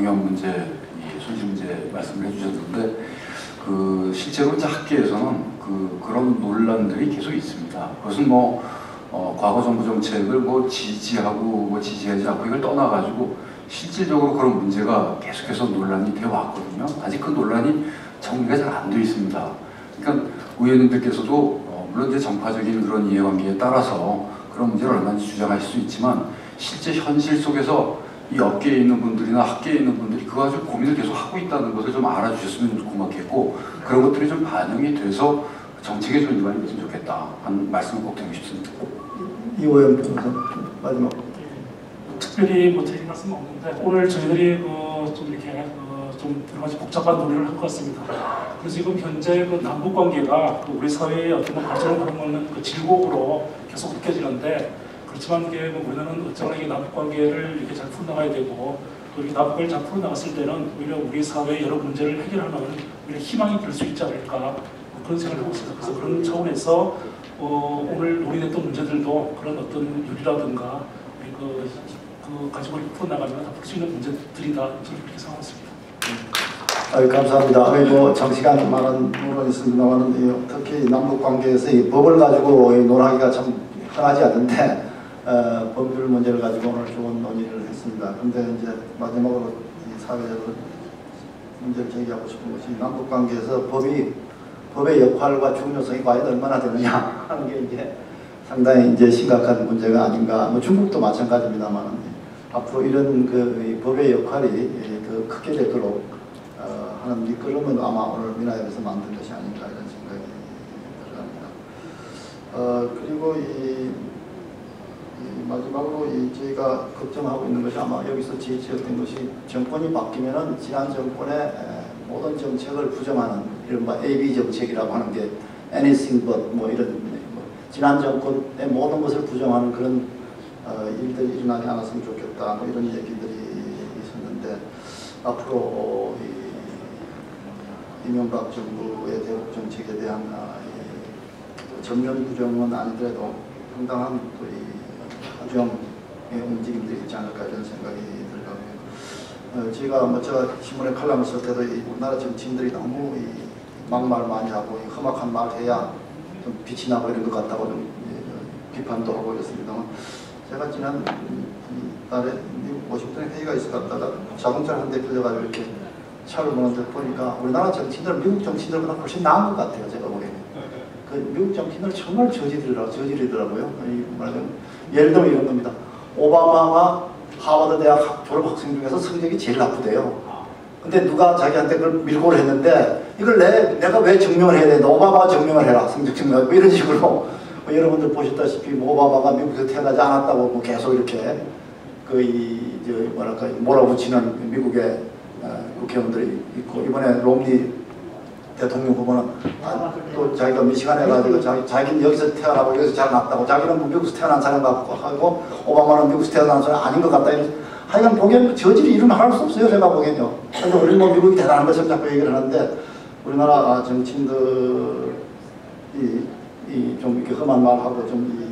공연 문제, 이 손실 문제 말씀을 해주셨는데 그 실제로 이제 학계에서는 그 그런 논란들이 계속 있습니다. 그것은 뭐 어, 과거 정부 정책을 뭐 지지하고 뭐 지지하지 않고 이걸 떠나가지고 실질적으로 그런 문제가 계속해서 논란이 되어 왔거든요. 아직 그 논란이 정리가 잘안 되어 있습니다. 그러니까 의원님들께서도 어, 물론 이제 정파적인 그런 이해관계에 따라서 그런 문제를 얼마든지 주장할 수 있지만 실제 현실 속에서 이 업계에 있는 분들이나 학계에 있는 분들이 그거 가지고 고민을 계속 하고 있다는 것을 좀 알아주셨으면 고맙겠고 그런 것들이 좀 반영이 돼서 정책의 존재감이 있으면 좋겠다 하는 말씀을 꼭 드리고 싶습니다. 이호영 변호사 마지막 특별히 뭐 드릴 말씀은 없는데 오늘 저희들이 그좀 이렇게 그좀 여러 가지 복잡한 논의를 한 것 같습니다. 그래서 지금 현재 그 남북 관계가 그 우리 사회의 어떤 뭐 발전을 보는 그 질곡으로 계속 느껴지는데 그렇지만 이게 뭐 우리는 어쩌나 이 남북 관계를 이렇게 잘 풀어나가야 되고 또 이렇게 남북을 잘 풀어나갔을 때는 오히려 우리 사회의 여러 문제를 해결하는 오히려 희망이 될 수 있지 않을까 뭐 그런 생각을 하고 있습니다. 그래서 그런 차원에서 어, 오늘 논의됐던 문제들도 그런 어떤 유리라든가 우리 그, 그 가지고 풀어나가면 다 풀 수 있는 문제들이다 저는 그렇게 생각하고 있습니다. 아유, 감사합니다. 아유, 뭐 장시간 많은 논란이 있습니다만 특히 남북 관계에서 이 법을 가지고 논하기가 참 흔하지 않은데 어, 법률 문제를 가지고 오늘 좋은 논의를 했습니다. 그런데 이제 마지막으로 이 사회적으로 문제를 제기하고 싶은 것이 남북 관계에서 법이 법의 역할과 중요성이 과연 얼마나 되느냐 하는 게 이제 상당히 이제 심각한 문제가 아닌가. 뭐 중국도 마찬가지입니다만 앞으로 이런 그 법의 역할이 더 크게 되도록 어, 하는 밑그림은 아마 오늘 미나협에서 만든 것이 아닌가 이런 생각이 들어갑니다. 어, 그리고 이, 이 마지막으로 이 저희가 걱정하고 있는 것이 아마 여기서 제시했던 것이 정권이 바뀌면은 지난 정권의 모든 정책을 부정하는 뭐 AB 정책이라고 하는 게 anything but 뭐 이런 뭐 지난 정권의 모든 것을 부정하는 그런 어, 일들이 일어나지 않았으면 좋겠다. 뭐 이런 얘기들이 있었는데 앞으로 어, 이, 이명박 정부의 대북 정책에 대한 아, 전면 부정은 아니더라도 상당한 또이 부정의 움직임들이 있지 않을까 이런 생각이 들고요. 어, 제가 뭐 제가 신문에 칼럼을 쓸 때도 이 우리나라 정치인들이 너무 이 막말 많이 하고 이 험악한 말 해야 좀 빛이 나고 이런 것 같다고 좀 예, 비판도 하고 그랬습니다만 제가 지난 달에 미국 워싱턴에 회의가 있어 갔다가 자동차 한대 빌려가지고 이렇게 차를 보는데 보니까 우리나라 정치인들은 미국 정치인들보다 훨씬 나은 것 같아요. 제가 보기에는. 그 미국 정치인들 정말 저지르더라, 저지르더라고요. 이 말하자면 예를 들면 이런 겁니다. 오바마가 하버드 대학 졸업 학생 중에서 성적이 제일 나쁘대요. 근데 누가 자기한테 그걸 밀고를 했는데 이걸 내, 내가 왜 증명을 해야 되는데 오바마가 증명을 해라. 성적 증명. 뭐 이런 식으로 뭐 여러분들 보셨다시피 뭐 오바마가 미국에서 태어나지 않았다고 뭐 계속 이렇게 그이 뭐랄까 몰아붙이는 미국의 어, 국회의원들이 있고 이번에 롬니 대통령 후보는 아, 또 자기가 미시간에 가지고 자기, 자기는 여기서 태어나고 여기서 자라났다고 자기는 뭐 미국에서 태어난 사람 같고 하고 오바마는 미국에서 태어난 사람 아닌 것 같다 이런 하여간 보기에는 저질이 이름 하나도 없어요 제가 보기엔요 그래서 우리 뭐 미국이 대단한 것을 자꾸 얘기를 하는데 우리나라 정치인들이 이좀 이렇게 험한 말하고 좀 이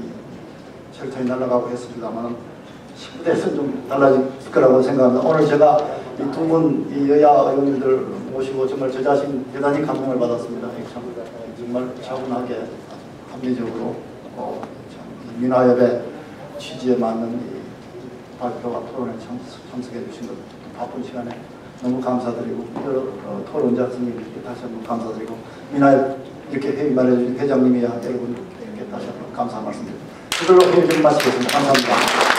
철저히 날아가고 했습니다만 10대에서 좀 달라질 거라고 생각합니다. 오늘 제가 이 두 분 이 여야 의원님들 모시고 정말 저 자신 대단히 감명을 받았습니다. 정말 차분하게 합리적으로 어, 민화협의 취지에 맞는 발표와 토론에 참석해 주신 것 바쁜 시간에 너무 감사드리고 어, 토론자 선생님께 다시 한번 감사드리고 민화협 이렇게 회의 말해주신 회장님이야 여러분 이렇게 다시 한번 감사 말씀드립니다. 이걸로 회의 좀 마치겠습니다. 감사합니다.